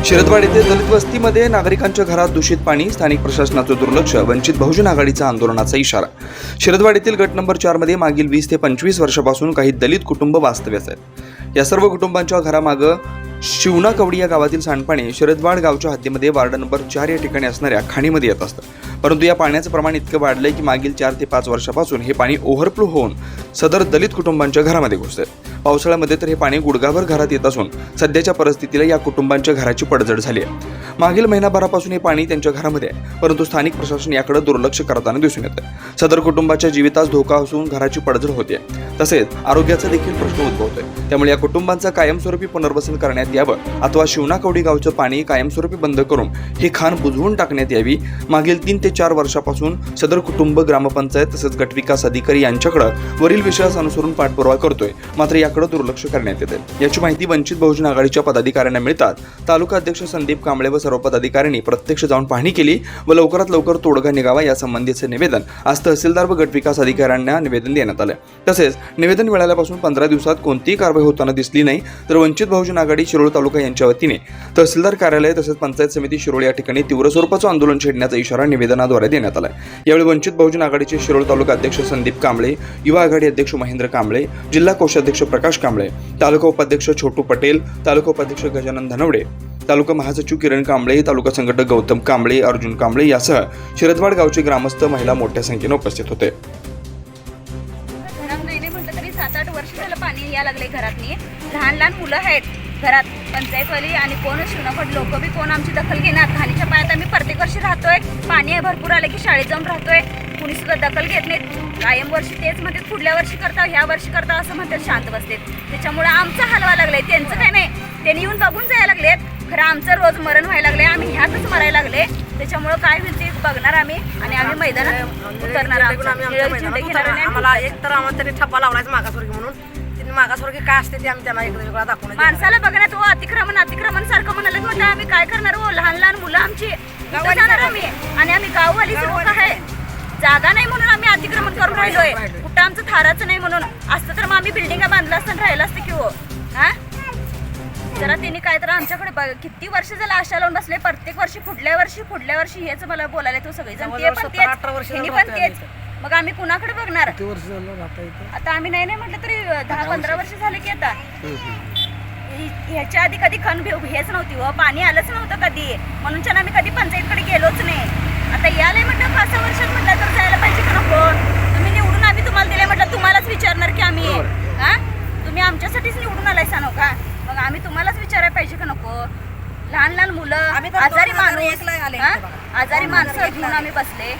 शिरदवाड येथे दलित वस्तीमध्ये नागरिकांच्या घरात दूषित पाणी स्थानिक प्रशासनाचं दुर्लक्ष वंचित बहुजन आघाडीचा आंदोलनाचा इशारा. शिरदवाड येथील गट नंबर चारमध्ये मागील वीस ते पंचवीस वर्षापासून काही दलित कुटुंब वास्तव्यास आहेत. या सर्व कुटुंबांच्या घरामागं शिवना कवडी या गावातील सांडपाणी शिरदवाड गावच्या हद्दीमध्ये वार्ड नंबर चार या ठिकाणी असणाऱ्या खाणीमध्ये येत असतं. परंतु या पाण्याचं प्रमाण इतकं वाढलंय की मागील चार ते पाच वर्षापासून हे पाणी ओव्हरफ्लो होऊन सदर दलित कुटुंबांच्या घरामध्ये घुसते. पावसाळ्यामध्ये तर हे पाणी गुडघाभर घरात येत असून सध्याच्या परिस्थितीला या कुटुंबांच्या घराची पडझड झाली आहे मागील महिनाभरापासून हे पाणी त्यांच्या घरामध्ये आहे परंतु स्थानिक प्रशासन याकडे दुर्लक्ष करताना दिसून येतं सदर कुटुंबाच्या जीवितास धोका असून घराची पडझड होते तसेच आरोग्याचा देखील प्रश्न उद्भवतोय. त्यामुळे या कुटुंबांचं कायमस्वरूपी पुनर्वसन करण्यात यावं अथवा शिवनाकवडी गावचं पाणी कायमस्वरूपी बंद करून ही खाण बुजवून टाकण्यात यावी. मागील तीन ते चार वर्षापासून सदर कुटुंब ग्रामपंचायत तसंच गटविकास अधिकारी यांच्याकडे वरील विषयास अनुसरून पाठपुरावा करतोय. मात्र याकडे दुर्लक्ष करण्यात येते याची माहिती वंचित बहुजन आघाडीच्या पदाधिकाऱ्यांना मिळतात. तालुका अध्यक्ष संदीप कांबळे व सर्व पदाधिकाऱ्यांनी प्रत्यक्ष जाऊन पाहणी केली व लवकरात लवकर तोडगा निघावा यासंबंधीचे निवेदन आज तहसीलदार व गटविकास अधिकाऱ्यांना निवेदन देण्यात आलं तसेच निवेदन मिळाल्यापासून पंधरा दिवसात कोणतीही कारवाई होताना दिसली नाही. तर वंचित बहुजन आघाडी शिरोळ तालुका यांच्या वतीने तहसीलदार कार्यालय तसेच पंचायत समिती शिरोळ या ठिकाणी तीव्र स्वरूपाचं आंदोलन छेडण्याचा इशारा निवेदनाद्वारे देण्यात आला यावेळी वंचित बहुजन आघाडीचे शिरोळ तालुका अध्यक्ष संदीप कांबळे युवा आघाडी अध्यक्ष महेंद्र कांबळे जिल्हा कोषाध्यक्ष प्रकाश कांबळे तालुका उपाध्यक्ष छोटू पटेल तालुका उपाध्यक्ष गजानन धनवडे तालुका महासचिव किरण कांबळे तालुका संघटक गौतम कांबळे अर्जुन कांबळे यासह शिरदवाड गावचे ग्रामस्थ महिला मोठ्या संख्येने उपस्थित होते. घरात सात आठ वर्ष लहान लहान मुलं आहेत. घरात पंचायतवाली आणि कोण शिवनापट लोक बी कोण आमची दखल घेणार? खाणीच्या पायात आम्ही प्रत्येक वर्षी राहतोय? पाणी भरपूर आलं की शाळेत जाऊन राहतोय. कुणी सुद्धा दखल घेत नाहीत. कायम वर्षी तेच म्हणतात पुढल्या वर्षी करता ह्या वर्षी करता असं म्हणतात शांत बसते त्याच्यामुळे आमचा हलवा लागलाय. त्यांचं काय नाही. त्यांनी येऊन बघून जायला लागलेत. खरं आमचं रोज मरण व्हायला लागले आम्ही ह्यातच मरायला लागले. त्याच्यामुळं काय होईल ते बघणार आम्ही आणि आम्ही मैदानात उतरणार उतरणार. आम्हाला एक तर आम्हाला त्यांनी ठप्पा लावलायच मागासवर्गीय म्हणून. काय असते ते आम्ही त्यांना एक वेगळा दाखवून माणसाला बघण्यात हो अतिक्रमण अतिक्रमण सारखं म्हणाले म्हटलं आम्ही. काय करणार? हो लहान लहान मुलं आमची. कुठं जाणार आम्ही. आणि आम्ही गाववालीच लोक आहे. जागा नाही म्हणून आम्ही अतिक्रमण करून राहिलोय. कुठं आमचं थाराचं नाही म्हणून. असतं तर मग आम्ही बिल्डिंगा बांधलं असतं राहिलं असतं की हो हा? जरा त्यांनी काय तर आमच्याकडे बघ- किती वर्ष झालं आशा लावून बसले. प्रत्येक वर्षी पुढल्या वर्षी पुढल्या वर्षी हेच मला बोलायला तो सगळे जण ते पण 17 18 वर्ष तेच पण तेच. मग आम्ही कुणाकडे बघणार? आता आम्ही नाही नाही म्हटलं तरी दहा पंधरा वर्ष झाले की आता. हि- ह्याच्या आधी कधी खण घेऊ हेच नव्हती व पाणी आलंच नव्हतं कधी. म्हणून छान आम्ही कधी पंचायतकडे गेलोच नाही. आता यालाय म्हटलं पाच सहा वर्षात म्हटलं तर जायला पाहिजे का नको? तुम्ही निवडून आम्ही तुम्हाला दिले म्हटलं तुम्हालाच विचारणार की आम्ही. हा? तुम्ही आमच्यासाठीच निवडून आलाय सांगू का मग आम्ही तुम्हालाच विचारायला पाहिजे का नको? लहान लहान मुलं आम्ही तर आजारी दोन हजार माणूस एकला आले हा? इथे बघा. आजारी माणसं घेऊन आम्ही बसले.